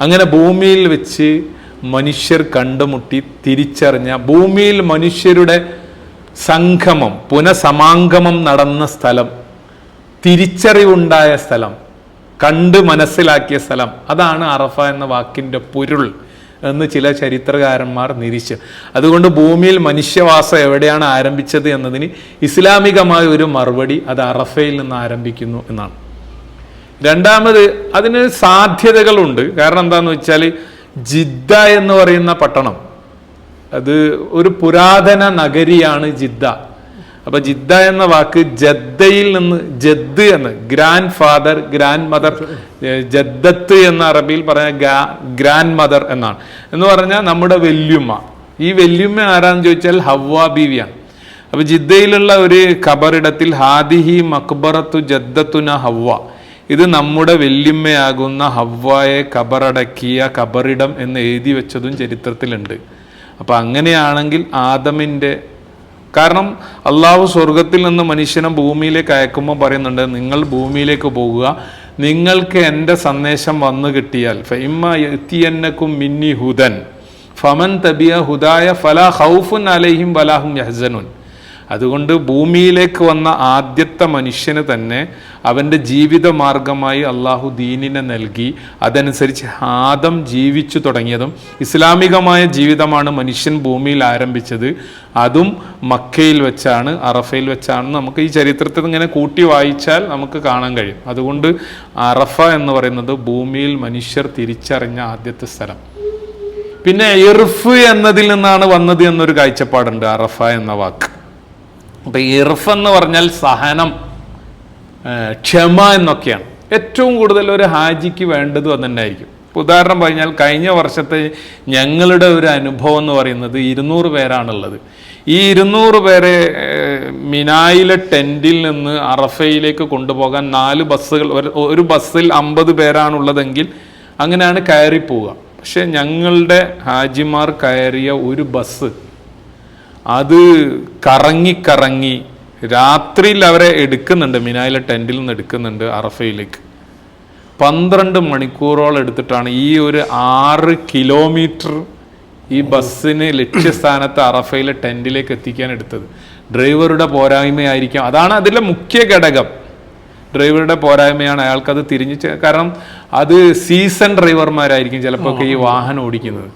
അങ്ങനെ ഭൂമിയിൽ വെച്ച് മനുഷ്യർ കണ്ടുമുട്ടി തിരിച്ചറിഞ്ഞ ഭൂമിയിൽ മനുഷ്യരുടെ സംഗമം പുനഃസമാഗമം നടന്ന സ്ഥലം തിരിച്ചറിവുണ്ടായ സ്ഥലം കണ്ട് മനസ്സിലാക്കിയ സ്ഥലം. അതാണ് അറഫ എന്ന വാക്കിന്റെ പൊരുൾ എന്ന് ചില ചരിത്രകാരന്മാർ നിരീക്ഷിച്ചു. അതുകൊണ്ട് ഭൂമിയിൽ മനുഷ്യവാസം എവിടെയാണ് ആരംഭിച്ചത് എന്നതിന് ഇസ്ലാമികമായ ഒരു മറുപടി അത് അറഫയിൽ നിന്ന് ആരംഭിക്കുന്നു എന്നാണ്. രണ്ടാമത് അതിന് സാധ്യതകളുണ്ട്. കാരണം എന്താന്ന് വെച്ചാൽ ജിദ്ദ എന്ന് പറയുന്ന പട്ടണം. അത് ഒരു പുരാതന നഗരിയാണ് ജിദ്ദ. അപ്പൊ ജിദ്ദ എന്ന വാക്ക് ജദ്ദയിൽ നിന്ന് ജദ് എന്ന് ഗ്രാൻഡ് ഫാദർ ഗ്രാൻഡ് മദർ ജദ്ദത്ത് എന്ന അറബിയിൽ പറഞ്ഞ ഗ്രാൻഡ് മദർ എന്നാണ്. എന്ന് പറഞ്ഞാൽ നമ്മുടെ വല്യുമ്മ ഈ വല്യുമ്മ ആരാന്ന് ചോദിച്ചാൽ ഹവ്വ ബീവിയാണ്. അപ്പൊ ജിദ്ദയിലുള്ള ഒരു ഖബറിടത്തിൽ ഹാദിഹി മക്ബറത്തു ജദ്ദത്തുന ഹവ്വ. ഇത് നമ്മുടെ വെല്ലിമ്മയാകുന്ന ഹവ്വായെ കബറടക്കിയ കബറിടം എന്ന് എഴുതി വെച്ചതും ചരിത്രത്തിലുണ്ട്. അപ്പം അങ്ങനെയാണെങ്കിൽ ആദമിന്റെ കാരണം അള്ളാഹു സ്വർഗത്തിൽ നിന്ന് മനുഷ്യനെ ഭൂമിയിലേക്ക് അയക്കുമ്പോൾ പറയുന്നുണ്ട് നിങ്ങൾ ഭൂമിയിലേക്ക് പോകുക. നിങ്ങൾക്ക് എന്റെ സന്ദേശം വന്നു കിട്ടിയാൽ ഫൈമ എത്തിയന്നക്കും മിന്നി ഹുദൻ. ഫമൻ തബിയ ഹുദായ ഫല ഹൗഫുൻ അലൈഹിം വലാഹും യഹ്സനുൻ. അതുകൊണ്ട് ഭൂമിയിലേക്ക് വന്ന ആദ്യത്തെ മനുഷ്യന് തന്നെ അവന്റെ ജീവിത മാർഗമായി അള്ളാഹു ദീനിനെ നൽകി. അതനുസരിച്ച് ആദം ജീവിച്ചു തുടങ്ങിയതും ഇസ്ലാമികമായ ജീവിതമാണ് മനുഷ്യൻ ഭൂമിയിൽ ആരംഭിച്ചത്. അതും മക്കയിൽ വെച്ചാണ് അറഫയിൽ വെച്ചാണ് നമുക്ക് ഈ ചരിത്രത്തിൽ ഇങ്ങനെ കൂട്ടി വായിച്ചാൽ നമുക്ക് കാണാൻ കഴിയും. അതുകൊണ്ട് അറഫ എന്ന് പറയുന്നത് ഭൂമിയിൽ മനുഷ്യർ തിരിച്ചറിഞ്ഞ ആദ്യത്തെ സ്ഥലം. പിന്നെ ഇർഫ് എന്നതിൽ നിന്നാണ് വന്നത് എന്നൊരു കാഴ്ചപ്പാടുണ്ട് അറഫ എന്ന വാക്ക്. അപ്പൊ ഇർഫ് എന്ന് പറഞ്ഞാൽ സഹനം ക്ഷമ എന്നൊക്കെയാണ്. ഏറ്റവും കൂടുതൽ ഒരു ഹാജിക്ക് വേണ്ടത് തന്നെയായിരിക്കും. ഇപ്പൊ ഉദാഹരണം പറഞ്ഞാൽ കഴിഞ്ഞ വർഷത്തെ ഞങ്ങളുടെ ഒരു അനുഭവം എന്ന് പറയുന്നത് ഇരുന്നൂറ് പേരാണുള്ളത്. ഈ ഇരുന്നൂറ് പേരെ മിനായിലെ ടെന്റിൽ നിന്ന് അറഫയിലേക്ക് കൊണ്ടുപോകാൻ നാല് ബസ്സുകൾ ഒരു ബസ്സിൽ അമ്പത് പേരാണുള്ളതെങ്കിൽ അങ്ങനെയാണ് കയറി പോവുക പക്ഷെ ഞങ്ങളുടെ ഹാജിമാർ കയറിയ ഒരു ബസ് അത് കറങ്ങി കറങ്ങി രാത്രിയിൽ അവരെ എടുക്കുന്നുണ്ട്. മിനായിലെ ടെന്റിൽ നിന്ന് എടുക്കുന്നുണ്ട് അറഫയിലേക്ക്. പന്ത്രണ്ട് മണിക്കൂറോളം എടുത്തിട്ടാണ് ഈ ഒരു ആറ് കിലോമീറ്റർ ഈ ബസ്സിന് ലക്ഷ്യസ്ഥാനത്ത് അറഫയിലെ ടെന്റിലേക്ക് എത്തിക്കാൻ എടുത്തത്. ഡ്രൈവറുടെ പോരായ്മയായിരിക്കാം. അതാണ് അതിലെ മുഖ്യ ഘടകം. ഡ്രൈവറുടെ പോരായ്മയാണ് അയാൾക്കത് തിരിഞ്ഞ് കാരണം അത് സീസൺ ഡ്രൈവർമാരായിരിക്കും ചിലപ്പോൾ ഈ വാഹനം ഓടിക്കുന്നത്.